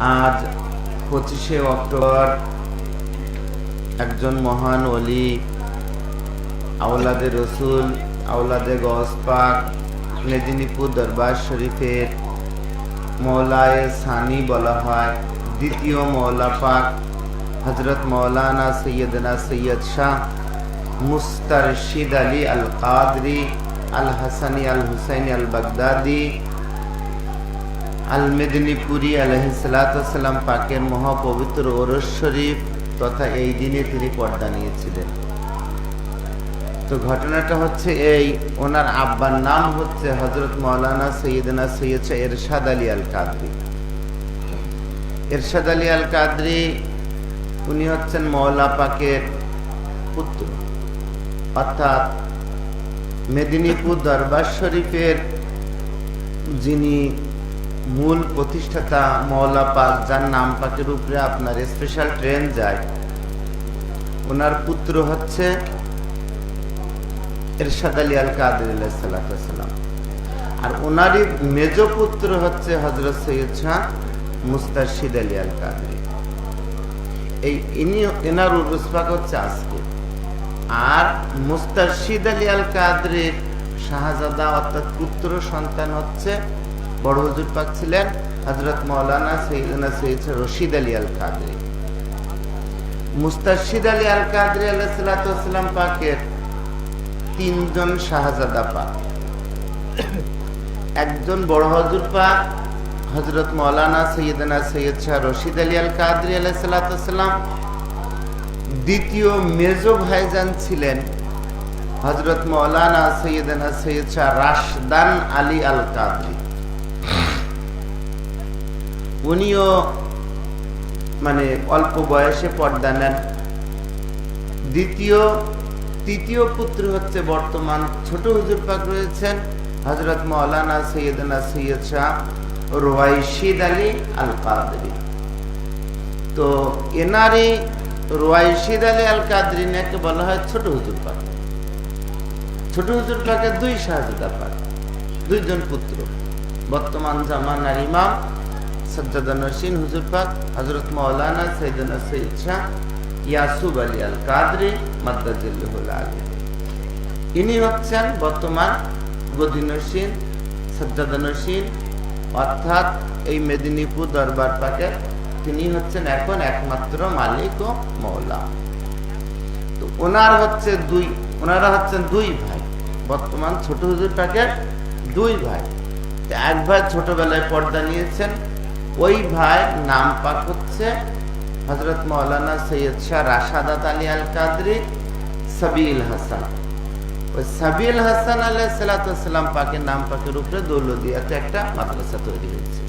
আজ পঁচিশে অক্টোবর একজন মহান অলি আওলাদে রসুল, আওলাদে গসপাক মেদিনীপুর দরবার শরীফের মৌলায় সানি বলা হয়। দ্বিতীয় মৌলা পাক হজরত মৌলানা সৈয়দনা সৈয়দ শাহ মুস্তারশিদ আলী আল কাদরি আল হাসানি আল হুসাইনি আল বাগদাদি আল মেদিনীপুরি আলহিসাল্লাম পাকের মহাপবিত্র ওরস শরীফ তথা এই দিনে তিনি পর্দা নিয়েছিলেন। তো ঘটনাটা হচ্ছে এই, ওনার আব্বার নাম হচ্ছে হজরত মৌলানা সৈয়দনা সৈয়দ এরশাদ আলী আল কাদরি এরশাদ আলী আল কাদরি উনি হচ্ছেন মৌলা পাকের পুত্র। অর্থাৎ মেদিনীপুর দরবার শরীফের যিনি মূল প্রতিষ্ঠাতা মৌলা পাক যার নাম পাকের উপরে আপনার স্পেশাল ট্রেন যায়। ওনার পুত্র হচ্ছে এরশাদ আলী আল কাদের সালাম। আর ওনারই মেজ পুত্র হচ্ছে হজরত সৈয়দ শাহ মুস্তারশিদ আলী আল কাদরি এই ইনি, এনার উরুসপাক হচ্ছে আজকে। আর মুস্তারশিদ আলী আল কাদরির শাহজাদা অর্থাৎ পুত্র সন্তান হচ্ছে বড় হুজুর পাক ছিলেন হজরত মৌলানা সৈয়দনা সৈয়দ রশিদ আলী আল কাদরি মুস্তারশিদ আলী আল কাদরি আলাইসালাম পাকের তিনজন শাহজাদা পাক। একজন বড় হজুর পাক হজরত মৌলানা সৈয়দনা সৈয়দ শাহ রশিদ আলী আল কাদরি আলাইসালাম দ্বিতীয় মেজো ভাইজান ছিলেন হজরত মৌলানা সৈয়দনা সৈয়দ শাহ রাশদান আলী আল কাদরি উনিও মানে অল্প বয়সে পর্দা নেন। দ্বিতীয়, তৃতীয় পুত্র হচ্ছে বর্তমান ছোট হুজুর পাক রয়েছেন হজরত মৌলানা সৈয়দনা সৈয়দ শাহ রোয়াইশিদ আলী আল কাদরি তো এনারই রোয়াইশিদ আলী আল কাদরিনাকে বলা হয় ছোট হুজুর পাক। ছোট হুজুর পাকের দুই শাহজাদা পাক দুইজন পুত্র, বর্তমান জামানার ইমাম সজ্জাদা নসীন হুজুর পাক হজরত মৌলানা শাহ ইয়াসুব আলী আল কাদরি আলী ইনি হচ্ছেন বর্তমান গদিনসীন সজ্জাদানসীন অর্থাৎ এই মেদিনীপুর দরবার পাকের তিনি হচ্ছেন এখন একমাত্র মালিক ও মৌলা। তো ওনার হচ্ছে দুই, ওনারা হচ্ছেন দুই ভাই, বর্তমান ছোট হুজুর পাকের দুই ভাই। এক ভাই ছোটবেলায় পর্দা নিয়েছেন ওই ভাই নাম পাক হচ্ছে হজরত মৌলানা সৈয়দ শাহ রাশাদাত আলী আল কাদরি সাবিল হাসান। ওই সাবিল হাসান আলাই সালাতাম পাকের নাম পাকের উপরে দৌলদিয়াতে একটা মাদ্রাসা তৈরি হয়েছে।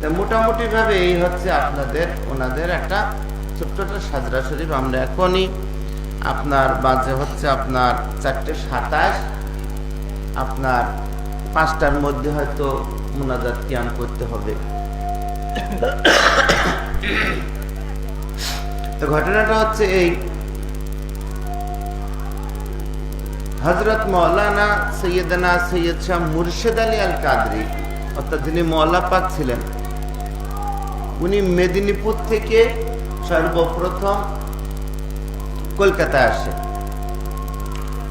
তা মোটামুটি ভাবে এই হচ্ছে আপনাদের, ওনাদের একটা ছোট্ট একটা সাজরা শরীফ। আমরা এখনই আপনার বাজে হচ্ছে আপনার চারটে সাতাশ, আপনার পাঁচটার মধ্যে হয়তো মোনাজাত কিয়াম করতে হবে। তো ঘটনাটা হচ্ছে এই হজরত মৌলানা সৈয়দনা সৈয়দ শাহ মুর্শেদ আলী আল কাদরি অর্থাৎ যিনি মৌলা পাক ছিলেন, উনি মেদিনীপুর থেকে সর্বপ্রথম কলকাতায় আসে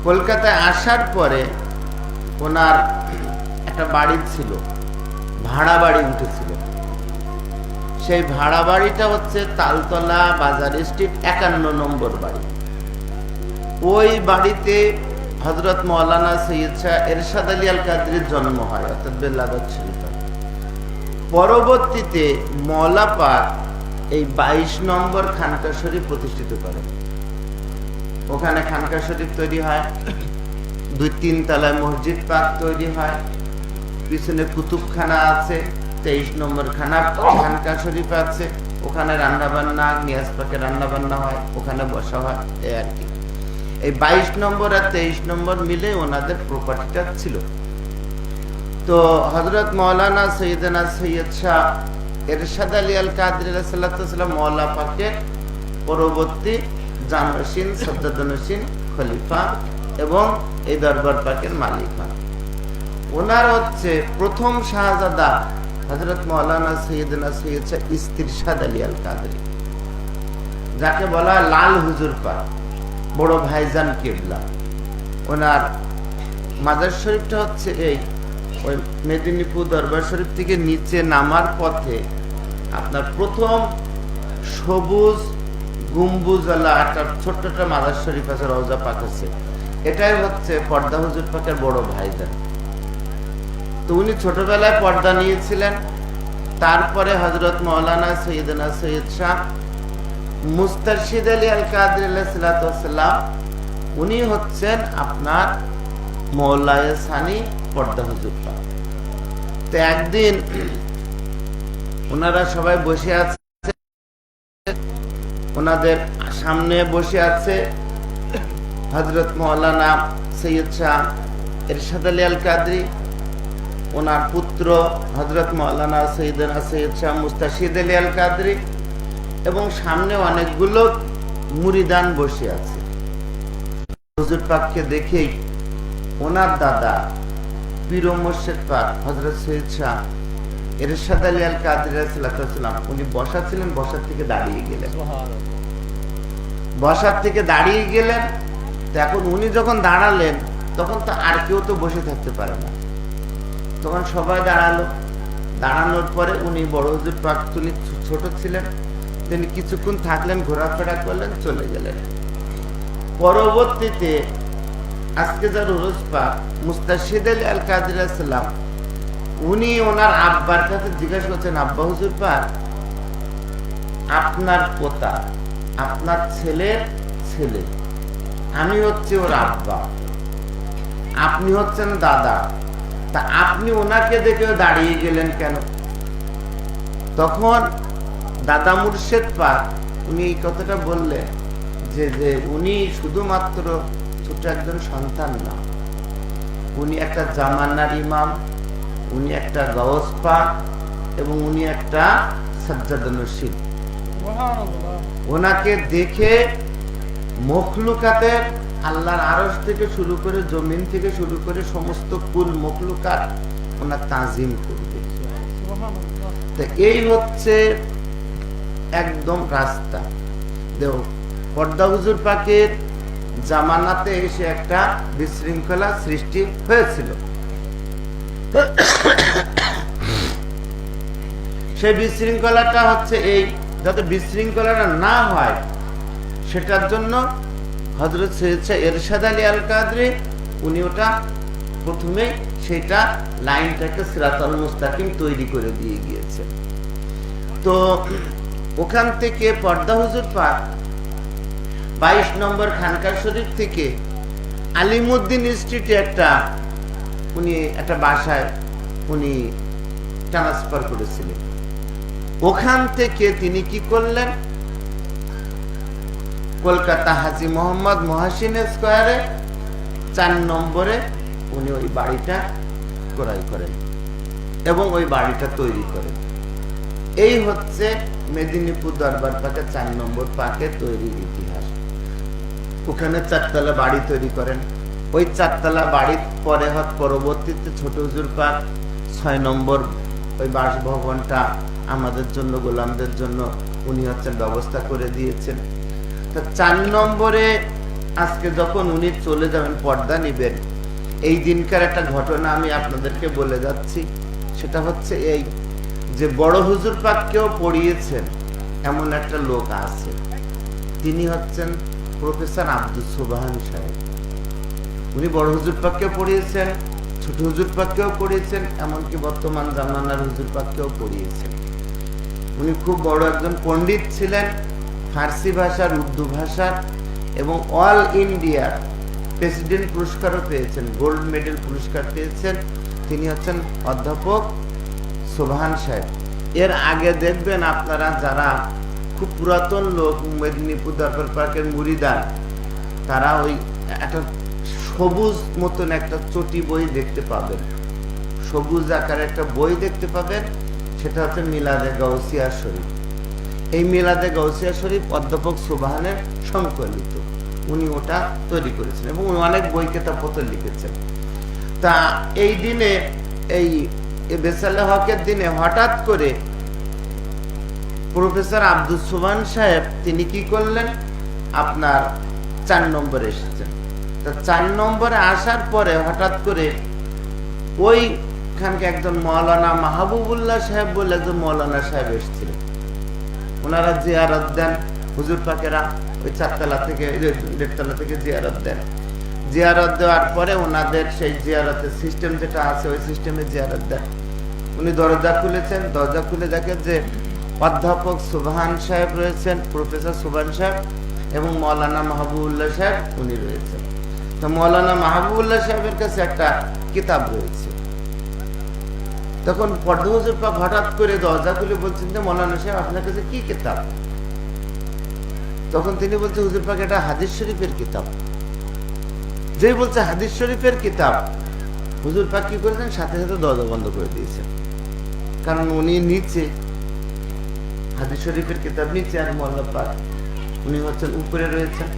কলকাতায় আসার পরে ওনার একটা বাড়ি ছিল, ভাড়া বাড়ি উঠেছিল। সেই ভাড়া বাড়িটা হচ্ছে তালতলা বাজার স্ট্রিট একান্ন নম্বর বাড়ি। ওই বাড়িতে হজরত মৌলানা সৈয়দ শাহ এরশাদ আলী আল কাদরির জন্ম হয়, অর্থাৎ বেল্লাবাদ শরীফে। পরবর্তীতে মৌলাপাক এই বাইশ নম্বর খানকা শরীফ প্রতিষ্ঠিত করে। ওখানে খানকা শরীফ তৈরি হয়, দুই তিন তলায় মসজিদ পাক তৈরি হয়, পিছনে কুতুবখানা আছে। তেইশ নম্বর খানা, খানকা শরীফ আছে, ওখানে রান্না বান্না নিয়াজ পাকে রান্না বান্না হয়, ওখানে বসা হয় এই আর কি। এই বাইশ নম্বর আর তেইশ নম্বর মিলে ওনাদের প্রপার্টিটা ছিল। তো হজরত মৌলানা সৈয়দনা সৈয়দ শাহ এরশাদ আলী আল কাদের সাল্লাম মৌলা পাকের পরবর্তী জানসিন সজ্জাদনসিন খলিফা এবং এই দরবার পাকের মালিক ওনার হচ্ছে প্রথম শাহজাদা হজরত মৌলানা সৈয়দনা সৈয়দ শাহ ইস্তিরশাদ আলী আল কাদরি যাকে বলা লাল হুজুর পাক বড় ভাইজান কেবলা। ওনার মাজার শরীফটা হচ্ছে এই, ওই মেদিনীপুর দরবার শরীফ থেকে নিচে নামার পথে আপনার প্রথম সবুজ গুম্বুজওয়ালা একটা ছোট্ট একটা মাজার শরীফ আছে, রওজা পাক আছে। এটাই হচ্ছে পর্দা হুজুর পাকের বড় ভাইজান। তো উনি ছোটবেলায় পর্দা নিয়েছিলেন। তারপরে হজরত মৌলানা সৈয়দনা সৈয়দ শাহ মুস্তারশিদ আলী আল কাদের আলাইসালাম উনি হচ্ছেন আপনার মৌলায় সানি পর্দা হুজুর। তো একদিন ওনারা সবাই বসে আছে, ওনাদের সামনে বসে আছে হজরত মৌলানা সৈয়দ শাহ এরশাদ আলী আল কাদরি ওনার পুত্র হজরত মৌলানা সৈয়দনা সৈয়দ শাহ মুস্তাশিদ আলী আল কাদরি এবং সামনে অনেকগুলো মুরিদান বসে আছে। হুজুর পাককে দেখেই ওনার দাদা পীর মোর্শেদ পাক হজরত সৈয়দ শাহ এরশাদ আলী আল কাদের সালাম উনি বসা ছিলেন বসার থেকে দাঁড়িয়ে গেলেন। বসার থেকে দাঁড়িয়ে গেলেন তো এখন উনি যখন দাঁড়ালেন তখন তো আর কেউ তো বসে থাকতে পারে না। তখন সবাই দাঁড়াল। দাঁড়ানোর পরে উনি বড় হুজুর পাক ছোট ছিলেন, তিনি কিছুক্ষণ থাকলেন, ঘোরাফেরা করলেন, চলে গেলেন। পরবর্তীতে আজকে যার রোজ পাক মুস্তাশিদ আলী কাদির উনি ওনার আব্বার কাছে জিজ্ঞাসা করছেন, আব্বা হুজুর পাক আপনার পোতা, আপনার ছেলের ছেলে, আমি হচ্ছে ওর আব্বা, আপনি হচ্ছেন দাদা তা আপনি ওনাকে দেখে দাঁড়িয়ে গেলেন কেন? তখন দাদা মুর্শেদ পাক উনি এই কথাটা বললেন যে যে উনি শুধুমাত্র ছোট একজন সন্তান না উনি একটা জামানার ইমাম উনি একটা গওস পাক এবং উনি একটা সজ্জাদনশীল ওনাকে দেখে মখলুকাতের আল্লাহর আরস থেকে শুরু করে জমিন থেকে শুরু করে সমস্ত কুল মখলুকাত ওনার তাজিম করবে। এই হচ্ছে একদম রাস্তা। দেও পর্দা হুজুর পাকের জামানাতে এসে একটা বিশৃঙ্খলা সৃষ্টি হয়েছিল। সেই বিশৃঙ্খলাটা হচ্ছে এই, যাতে বিশৃঙ্খলাটা না হয়, সেটার জন্য হজরত সৈয়দ এরশাদ আলী আল কাদরি উনি ওটা প্রথমে সেটা লাইনটাকে সিরাতাল মুস্তাকিম তৈরি করে দিয়ে গিয়েছে। তো ওখান থেকে পর্দা হুজুর পাক বাইশ নম্বর খানকার শরীফ থেকে আলিমুদ্দিন স্ট্রিটে একটা উনি একটা বাসায় উনি ট্রান্সফার করেছিলেন। ওখান থেকে তিনি কি করলেন? কলকাতা হাজি মোহাম্মদ মহাসিন স্কোয়ারে চার নম্বরে উনি ওই বাড়িটা ক্রয় করেন এবং ওই বাড়িটা তৈরি করেন। এই হচ্ছে মেদিনীপুর দরবার পাকে চার নম্বর পাকে তৈরির ইতিহাস। ওখানে চারতলা বাড়ি তৈরি করেন। ওই চারতলা বাড়ির পরে হত পরবর্তীতে ছোট হুজুর পাক ছয় নম্বর ওই বাসভবনটা আমাদের জন্য, গোলামদের জন্য উনি হচ্ছেন ব্যবস্থা করে দিয়েছেন। চার নম্বরে আজকে যখন উনি চলে যাবেন, পর্দা নিবেন, এই দিনকার একটা ঘটনা আমি আপনাদেরকে বলে যাচ্ছি। সেটা হচ্ছে এই যে বড় হুজুর পাককেও পড়িয়েছেন, এমন একটা লোক আছে। তিনি হচ্ছেন প্রফেসর আব্দুল সুবাহান সাহেব। উনি বড় হুজুর পাককেও পড়িয়েছেন, ছোট হুজুর পাককেও পড়িয়েছেন, এমনকি বর্তমান জামানার হুজুর পাককেও পড়িয়েছেন। উনি খুব বড় একজন পণ্ডিত ছিলেন ফার্সি ভাষার, উর্দু ভাষার এবং অল ইন্ডিয়ার প্রেসিডেন্ট পুরস্কারও পেয়েছেন, গোল্ড মেডেল পুরস্কার পেয়েছেন। তিনি হচ্ছেন অধ্যাপক সোভান সাহেব। এর আগে দেখবেন আপনারা যারা খুব পুরাতন লোক, মেদিনীপুর দরবার পার্কের মুড়িদার, তারা ওই একটা সবুজ মতন একটা চটি বই দেখতে পাবেন। সবুজ আকারে একটা বই দেখতে পাবেন, সেটা হচ্ছে মিলাদে গৌসিয়া শরীফ। এই মিলাদে গৌসিয়া শরীফ অধ্যাপক সুবাহানের সংকলিত। উনি ওটা তৈরি করেছেন এবং উনি অনেক বই কেতাবপত্র লিখেছেন। তা এই দিনে, এই বেসালে হকের দিনে হঠাৎ করে প্রফেসর আব্দুল সুবান সাহেব, তিনি কি করলেন? আপনার চার নম্বরে এসেছেন। তা চার নম্বরে আসার পরে হঠাৎ করে ওইখানকে একজন মৌলানা মাহবুবুল্লাহ সাহেব বলে একজন মৌলানা সাহেব এসেছিলেন। ওনারা জিয়ারত দেন। হুজুর পাকেরা ওই চারতলা থেকে দেড়তলা থেকে জিয়ারত দেন। জিয়ারত দেওয়ার পরে ওনাদের সেই জিয়ারতের সিস্টেম যেটা আছে, ওই সিস্টেমে জিয়ারত দেন। উনি দরজা খুলেছেন। দরজা খুলে দেখেন যে অধ্যাপক সুবহান সাহেব রয়েছেন, প্রফেসর সুবহান সাহেব এবং মৌলানা মাহবুবুল্লাহ সাহেব উনি রয়েছেন। তো মৌলানা মাহবুবুল্লাহ সাহেবের কাছে একটা কিতাব রয়েছে। তখন পর্দা হুজুর পাক হঠাৎ করে দরজা খুলে বলছেন যে, মৌলানা সাহেব, আপনার কাছে কি কিতাব? তখন তিনি বলছেন, হুজুর পাক, এটা হাদিস শরীফের কিতাব। যেই বলছে হাদিস শরীফের কিতাব, হুজুর পাক কি করেছেন? সাথে সাথে দরজা বন্ধ করে দিয়েছেন। কারণ উনি নিচে, হাদিস শরীফের কিতাব নিচে আর মোল্লা পাক, উনি হচ্ছেন উপরে রয়েছেন।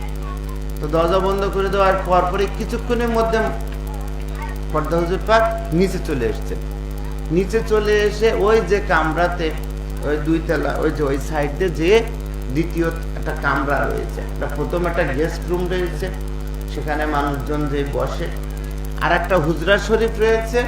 তো দরজা বন্ধ করে দেওয়ার পর পরে কিছুক্ষণের মধ্যে পর্দা হুজুর পাক নিচে চলে এসছেন। নিচে চলে এসে ওই যে কামরাতে, ওই দুই তলা, ওই যে ওই সাইডে যে দ্বিতীয় একটা কামরা রয়েছে। একটা প্রথম একটা গেস্ট রুম রয়েছে, সেখানে মানুষজন যে বসে। আর একটা হুজরা শরীফ রয়েছে